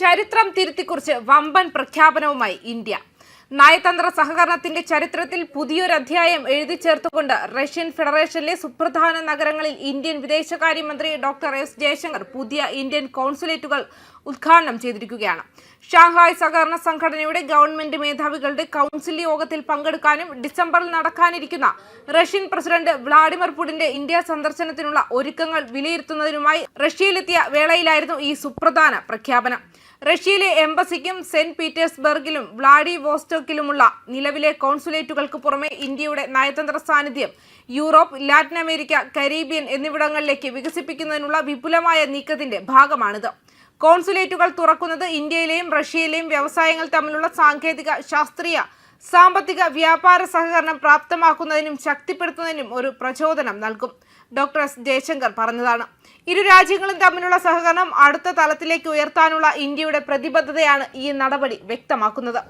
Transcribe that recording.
ചരിത്രം തിരുത്തിക്കുറിച്ച് വമ്പൻ പ്രഖ്യാപനവുമായി ഇന്ത്യ. നയതന്ത്ര സഹകരണത്തിന്റെ ചരിത്രത്തിൽ പുതിയൊരു അധ്യായം എഴുതി ചേർത്തുകൊണ്ട് റഷ്യൻ ഫെഡറേഷനിലെ സുപ്രധാന നഗരങ്ങളിൽ ഇന്ത്യൻ വിദേശകാര്യമന്ത്രി ഡോക്ടർ എസ് ജയശങ്കർ പുതിയ ഇന്ത്യൻ കോൺസുലേറ്റുകൾ ഉദ്ഘാടനം ചെയ്തിരിക്കുകയാണ്. ഷാങ്ഹായ് സഹകരണ സംഘടനയുടെ ഗവൺമെന്റ് മേധാവികളുടെ കൗൺസിൽ യോഗത്തിൽ പങ്കെടുക്കാനും ഡിസംബറിൽ നടക്കാനിരിക്കുന്ന റഷ്യൻ പ്രസിഡന്റ് വ്ളാഡിമിർ പുടിന്റെ ഇന്ത്യ സന്ദർശനത്തിനുള്ള ഒരുക്കങ്ങൾ വിലയിരുത്തുന്നതിനുമായി റഷ്യയിലെത്തിയ വേളയിലായിരുന്നു ഈ സുപ്രധാന പ്രഖ്യാപനം. റഷ്യയിലെ എംബസിക്കും സെന്റ് പീറ്റേഴ്സ്ബർഗിലും വ്ളാഡി വോസ്റ്റോക്കിലുമുള്ള നിലവിലെ കോൺസുലേറ്റുകൾക്ക് പുറമെ ഇന്ത്യയുടെ നയതന്ത്ര സാന്നിധ്യം യൂറോപ്പ് ലാറ്റിൻ അമേരിക്ക കരീബിയൻ എന്നിവിടങ്ങളിലേക്ക് വികസിപ്പിക്കുന്നതിനുള്ള വിപുലമായ നീക്കത്തിന്റെ ഭാഗമാണിത്. കോൺസുലേറ്റുകൾ തുറക്കുന്നത് ഇന്ത്യയിലെയും റഷ്യയിലെയും വ്യവസായങ്ങൾ തമ്മിലുള്ള സാങ്കേതിക ശാസ്ത്രീയ സാമ്പത്തിക വ്യാപാര സഹകരണം പ്രാപ്തമാക്കുന്നതിനും ശക്തിപ്പെടുത്തുന്നതിനും ഒരു പ്രചോദനം നൽകും. Doctor S. ജയശങ്കർ പറഞ്ഞതാണ്. ഇരു രാജ്യങ്ങളും തമ്മിലുള്ള സഹകരണം അടുത്ത തലത്തിലേക്ക് ഉയർത്താനുള്ള ഇന്ത്യയുടെ പ്രതിബദ്ധതയാണ് ഈ നടപടി വ്യക്തമാക്കുന്നത്.